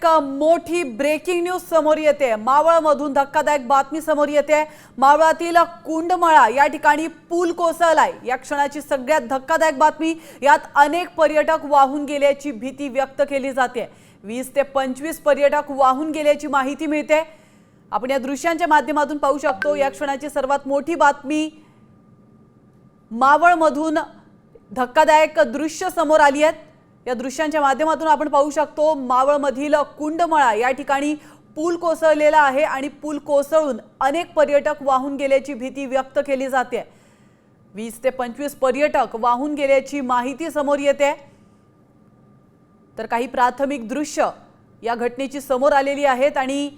एक मोठी breaking news समोर येते. मावळमधून धक्कादायक बातमी समोर येते. मावळातील कुंडमळा या ठिकाणी पूल कोसळलाय. या क्षणाची सगळ्यात धक्कादायक बातमी यात अनेक पर्यटक वाहून गेल्याची भीती व्यक्त केली जाते. वीस ते पंचवीस पर्यटक वाहून गेल्याची माहिती मिळते. आपण या दृश्यांच्या माध्यमातून पाहू शकतो या क्षणाची सर्वात मोठी बातमी मावळमधून धक्कादायक दृश्य समोर आली आहेत. या दृश्यांच्या माध्यमातून आपण पाहू शकतो मावळमधील कुंडमळा या ठिकाणी पूल कोसळलेला आहे आणि पूल कोसळून अनेक पर्यटक वाहून गेल्याची भीती व्यक्त केली जाते. वीस ते पंचवीस पर्यटक वाहून गेल्याची माहिती समोर येते. तर काही प्राथमिक दृश्य या घटनेची समोर आलेली आहेत आणि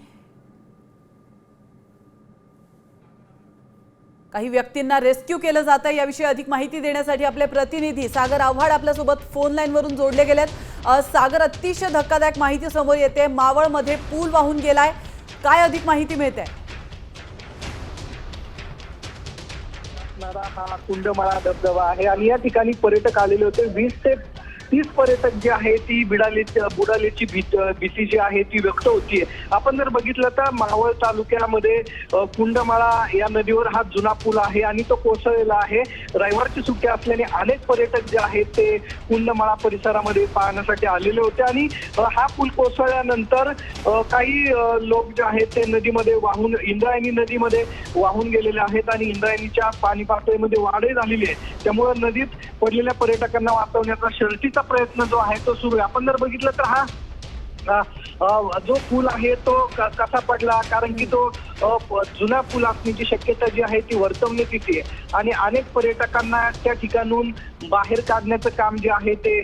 काही व्यक्तींना रेस्क्यू केलं जातं याविषयी अधिक माहिती देण्यासाठी आपले प्रतिनिधी सागर आव्हाड आपल्यासोबत फोन लाईनवरून जोडले गेलेत. आहेत सागर अतिशय धक्कादायक माहिती समोर येते. मावळमध्ये पूल वाहून गेलाय. काय अधिक माहिती मिळते? हा कुंडमाळा धबधबा आहे आणि या ठिकाणी पर्यटक आलेले होते. वीस ते तीच पर्यटक जे आहे ती बिडाली बुडालेची भीती जी आहे ती व्यक्त होतीये. आपण जर बघितलं तर मावळ तालुक्यामध्ये कुंडमाळा या नदीवर हा जुना पूल आहे आणि तो कोसळलेला आहे. रविवारची सुट्टी असल्याने अनेक पर्यटक जे आहेत ते कुंडमाळा परिसरामध्ये पाहण्यासाठी आलेले होते आणि हा पूल कोसळल्यानंतर काही लोक जे आहेत ते नदीमध्ये वाहून इंद्रायणी नदीमध्ये वाहून गेलेले आहेत आणि इंद्रायणीच्या पाणी पातळीमध्ये वाढही झालेली आहे. त्यामुळे नदीत पडलेल्या पर्यटकांना वाचवण्याचा शर्टीचा प्रयत्न जो आहे तो सुरू आहे. आपण जर बघितलं तर हा जो पूल आहे तो कसा पडला? कारण की तो जुना पूल असण्याची शक्यता जी आहे ती वर्तवण्यात येते आणि अनेक पर्यटकांना त्या ठिकाणून बाहेर काढण्याचं काम जे आहे ते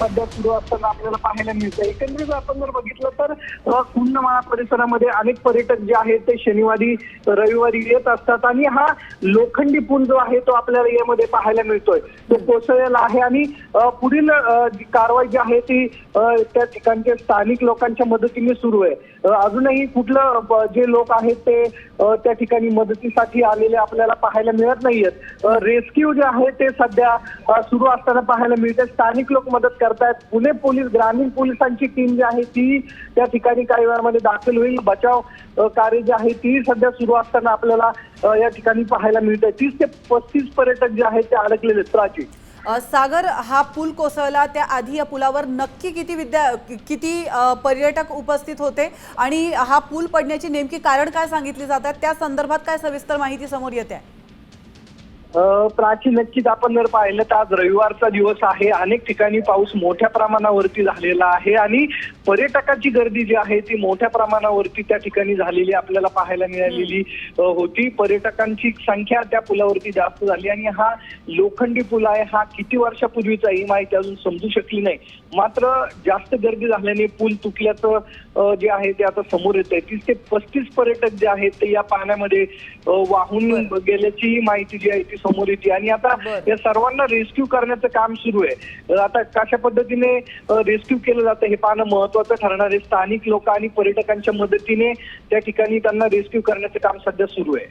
सध्या सुरू असताना आपल्याला पाहायला मिळतं एकंदरीत आपण जर बघितलं तर कुंडमाळा परिसरामध्ये अनेक पर्यटक जे आहेत ते शनिवारी रविवारी येत असतात. आणि हा लोखंडी पूल जो आहे तो आपल्याला यामध्ये पाहायला मिळतोय. तो कोसळलेला आहे आणि पुढील जी कारवाई जी आहे ती त्या ठिकाणच्या स्थानिक स्थानिक लोकांच्या मदतीने सुरू आहे. अजूनही कुठलं जे लोक आहेत ते त्या ठिकाणी मदतीसाठी आलेले आपल्याला पाहायला मिळत नाहीयेत. रेस्क्यू जे आहे ते सध्या सुरू असताना पाहायला मिळते. स्थानिक लोक मदत करतायत. पुणे पोलीस ग्रामीण पोलिसांची टीम जी आहे ती त्या ठिकाणी काही वेळामध्ये दाखल होईल. बचाव कार्य जे आहे ती सध्या सुरू असताना आपल्याला या ठिकाणी पाहायला मिळत आहे तीस ते पस्तीस पर्यटक जे आहेत ते अडकलेले आहेत. प्राची. सागर हा पूल कोसळला. त्याआधी या पुलावर नक्की किती विद्या किती पर्यटक उपस्थित होते आणि हा पूल पडण्याची नेमकी कारण काय सांगितली जातात? त्या संदर्भात काय सविस्तर माहिती समोर येते? आहे प्राची नक्कीच आपण जर पाहिलं तर आज रविवारचा दिवस आहे. अनेक ठिकाणी पाऊस मोठ्या प्रमाणावरती झालेला आहे आणि पर्यटकांची गर्दी जी आहे ती मोठ्या प्रमाणावरती त्या ठिकाणी झालेली आपल्याला पाहायला मिळालेली होती. पर्यटकांची संख्या त्या पुलावरती जास्त झाली आणि हा लोखंडी पूल आहे. हा किती वर्षापूर्वीचा ही माहिती अजून समजू शकली नाही. मात्र जास्त गर्दी झाल्याने पूल तुटल्याचं जे आहे ते आता समोर येत आहे तीस ते पस्तीस पर्यटक जे आहेत ते या पाण्यामध्ये वाहून गेल्याची माहिती जी आहे ती समोर येते. आणि आता. या सर्वांना रेस्क्यू करण्याचं काम सुरू आहे. आता कशा पद्धतीने रेस्क्यू केलं जातं हे पाहणं महत्वाचं ठरणार आहे. स्थानिक लोक आणि पर्यटकांच्या मदतीने त्या ठिकाणी त्यांना रेस्क्यू करण्याचं काम सध्या सुरू आहे.